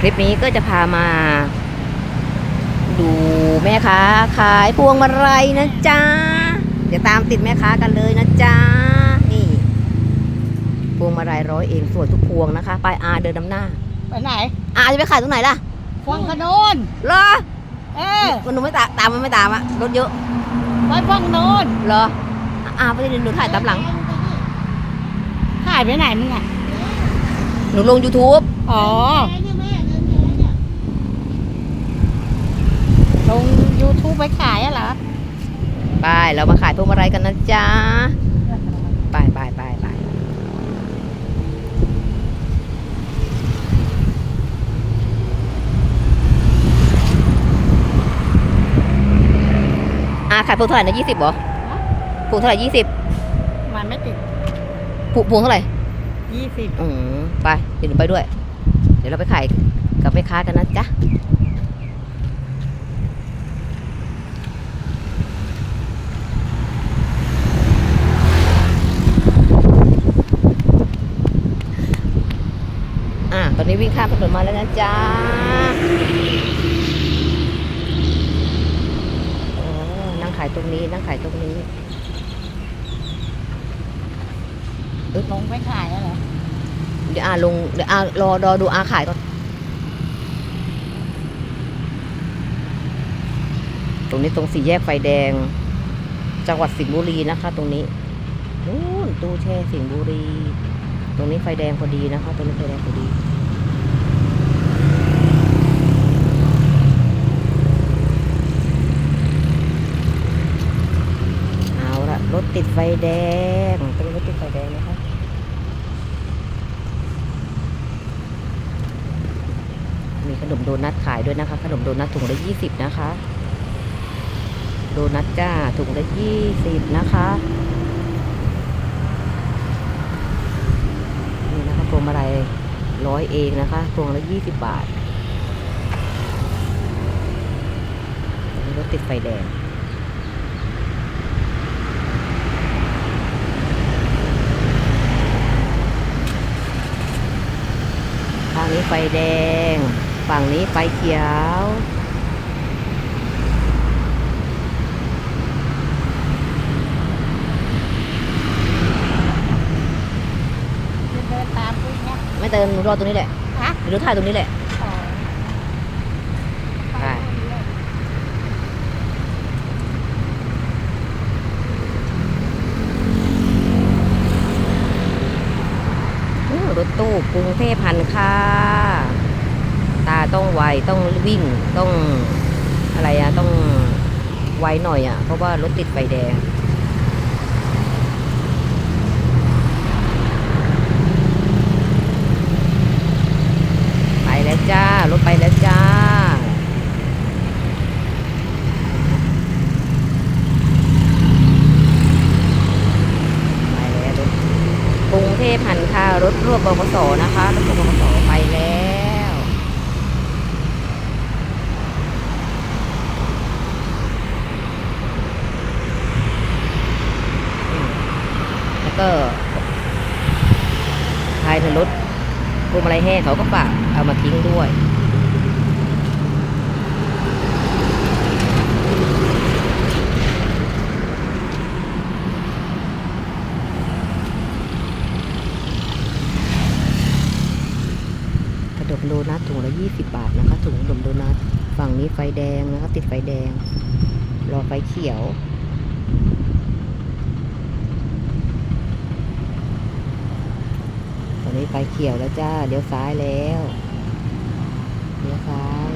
คลิปนี้ก็จะพามา ดูแม่ค้าขายพวงมาลัยนะจ๊ะ เดี๋ยวตามติดแม่ค้ากันเลยนะจ๊ะ นี่ พวงมาลัยร้อยเองสวยทุกพวงนะคะไปอาเดินนำหน้า ไปไหนอาจะไปขายตรงไหนล่ะฟังขนนเหรอเออมันหนูไม่ตามตามมันไม่ตามอะรถเยอะไปฟังโนนเหรออาไปเดินหนูถ่ายตามหลังหายไปไหนมึงอะหนูลง YouTube อ๋อ ลง YouTube ไปขายอะเหรอ ไปเรามาขายพวงมาลัยกันนะจ๊ะ ไปไปไปไปอาขายพวงเท่าไหร่นะยี่สิบเหรอพวงเท่าไหร่ยี่สิบมันไม่ติดพวงพวงเท่าไหร่ยี่สิบอืมไปเดี๋ยวหนูไปด้วย เดี๋ยวเราไปขายกับแม่ค้ากันนะจ๊ะ อะ ตอ นนี้วิ่งข้ามถนนมาแล้วนะจ๊ะโอ้นั่งขายตรงนี้ นั่งขายตรงนี้ลงไปขายอะเหรอ เดี๋ยวอาลง เดี๋ยวอารอรอดูอาขายก่อน ตรงนี้ตรงสี่แยกไฟแดง จังหวัดสิงห์บุรีนะคะ ตรงนี้นู่นตู้แช่สิงห์บุรี ตรงนี้ไฟแดงพอดีนะคะ ตรงนี้ไฟแดงพอดี เอาละ รถติดไฟแดงตรงนี้รถติดไฟแดงนะคะมีขนมโดนัทขายด้วยนะคะ ขนมโดนัทถุงละยี่สิบนะคะ โดนัทจ้าถุงละยี่สิบนะคะนี่นะคะพวงมาลัยร้อยเองนะคะพวงละยี่สิบบาทอันนี้รถติดไฟแดง ทาง นี้ไฟแดง ฝั่งนี้ไฟเขียว เดินตามกูเนี่ยไม่เติมหนูรอตรงนี้แหละฮะเดี๋ยวหนูถ่ายตรงนี้แหละ อ๋อไป อู้รถตู้กรุงเทพพันค่า ต้องไวต้องวิ่งต้องอะไรอะต้องไวหน่อยอะเพราะว่ารถติดไฟแดงไปแล้วจ้ารถไปแล้วจ้าไปแล้วรถกรุงเทพหันค่ารถรวบบกสนะคะรถรวบบกสไปแล้วอืมแล้ว ก็ภายในรถพวงมาลัยแห้งเขาก็ฝากเอามาทิ้งด้วยขนมโดนัทถุงละยี่สิบบาทนะคะถุงขนมโดนัทฝั่งนี้ไฟแดงนะคะติดไฟแดง รอไฟเขียว ต อนนี้ไฟเขียวแล้วจ้าเลี้ยวซ้ายแล้วเลี้ยวซ้าย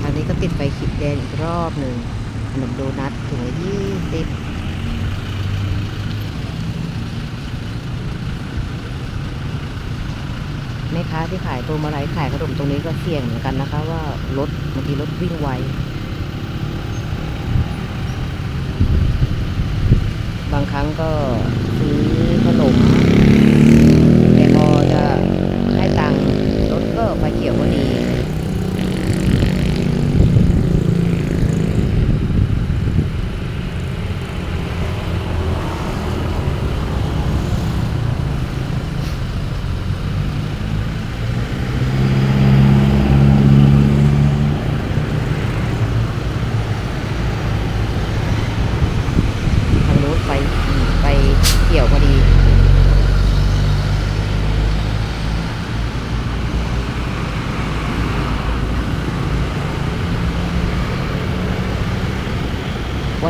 ทางนี้ก็ติดไฟขีดแดงอีกรอบหนึ่งขนมโดนัทถุงละยี่สิบแม่ ค้าที่ขายตัวมาลัยขายขนมตรงนี้ก็เสี่ยงเหมือนกันนะคะ ว่ารถบางทีรถวิ่งไวบางครั้งก็ซื้อขนมแต่พอจะให้ตังค์รถก็ไฟเขียวพอดี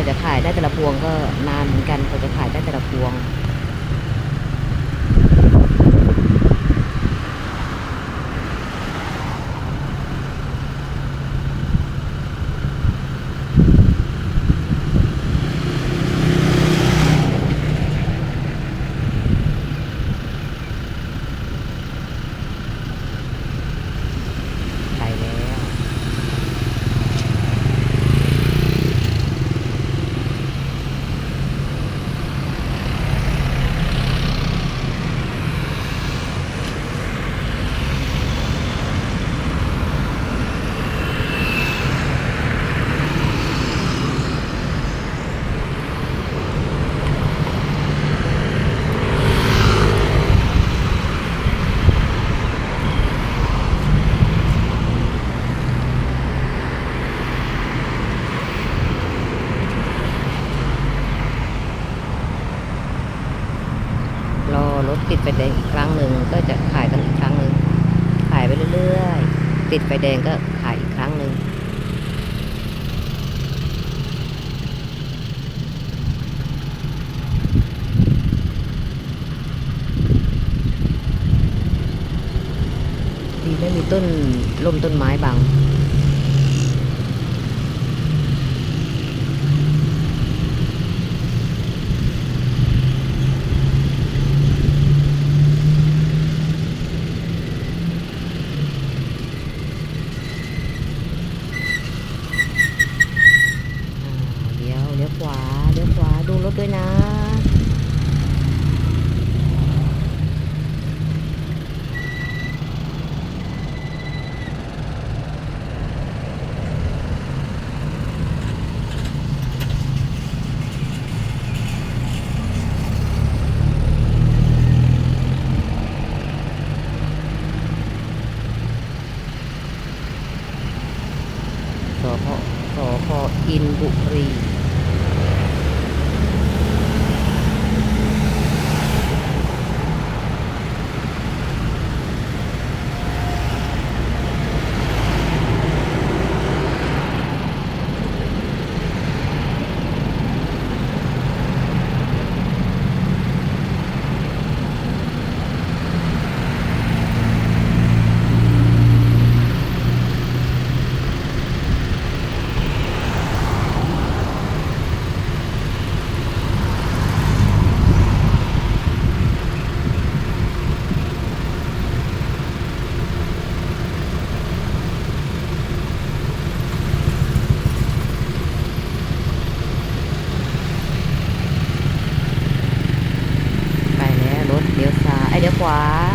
จะขายได้แต่ละพวงก็นานเหมือนกันกว่าจะขายได้แต่ละพวง ไปแล้ว รถติดไฟแดงอีกครั้งหนึ่งก็จะขายกันอีกครั้งหนึ่งขายไปเรื่อยๆ ติดไฟแดงก็ขายอีกครั้งหนึ่งดีไม่มีต้นลมต้นไม้บังลี้ยวเลี้ยวขวาเลี้ยวขวาดูรถด้วยนะ ส พสพอินบุรี quả